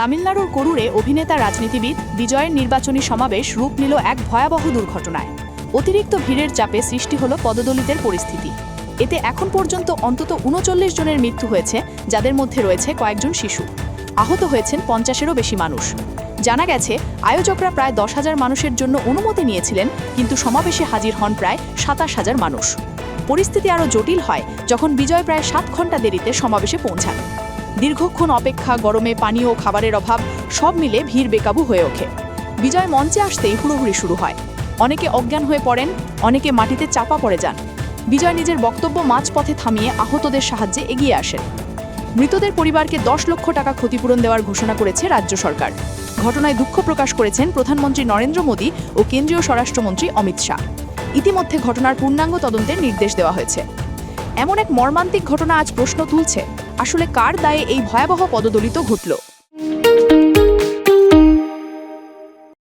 তামিলনাড়ুর করুরে অভিনেতা রাজনীতিবিদ বিজয়ের নির্বাচনী সমাবেশ রূপ নিল এক ভয়াবহ দুর্ঘটনায়। অতিরিক্ত ভিড়ের চাপে সৃষ্টি হল পদদলিতের পরিস্থিতি। এতে এখন পর্যন্ত অন্তত উনচল্লিশ জনের মৃত্যু হয়েছে, যাদের মধ্যে রয়েছে কয়েকজন শিশু। আহত হয়েছেন পঞ্চাশেরও বেশি মানুষ। জানা গেছে, আয়োজকরা প্রায় দশ হাজার মানুষের জন্য অনুমতি নিয়েছিলেন, কিন্তু সমাবেশে হাজির হন প্রায় সাতাশ হাজার মানুষ। পরিস্থিতি আরও জটিল হয় যখন বিজয় প্রায় সাত ঘণ্টা দেরিতে সমাবেশে পৌঁছান। দীর্ঘক্ষণ অপেক্ষা গরমে পানীয় ও খাবারের অভাব, সব মিলে ভিড় বেকাবু হয়ে ওঠে। বিজয় মঞ্চে আসতেই হুড়োহুড়ি শুরু হয়। অনেকে অজ্ঞান হয়ে পড়েন, অনেকে মাটিতে চাপা পড়ে যান। বিজয় নিজের বক্তব্য মাঝপথে থামিয়ে আহতদের সাহায্যে এগিয়ে আসেন। মৃতদের পরিবারকে দশ লক্ষ টাকা ক্ষতিপূরণ দেওয়ার ঘোষণা করেছে রাজ্য সরকার। ঘটনায় দুঃখ প্রকাশ করেছেন প্রধানমন্ত্রী নরেন্দ্র মোদী ও কেন্দ্রীয় স্বরাষ্ট্রমন্ত্রী অমিত শাহ। ইতিমধ্যে ঘটনার পূর্ণাঙ্গ তদন্তের নির্দেশ দেওয়া হয়েছে। এমন এক মর্মান্তিক ঘটনা আজ প্রশ্ন তুলছে। আসলে কার দায়ে এই ভয়াবহ পদদলিত ঘটল?